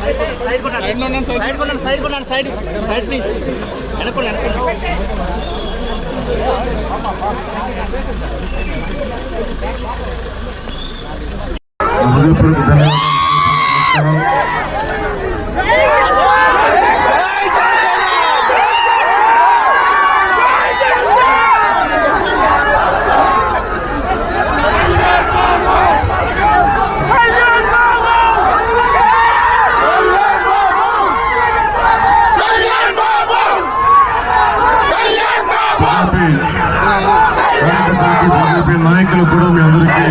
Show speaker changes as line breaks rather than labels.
side side
కొన్నాను side కొన్నాను side side please వెనక్కోండి వెనక్కోండి
హృదయపూర్వక ధన్యవాదాలు బీజేపీ నాయకులు కూడా మీ అందరికీ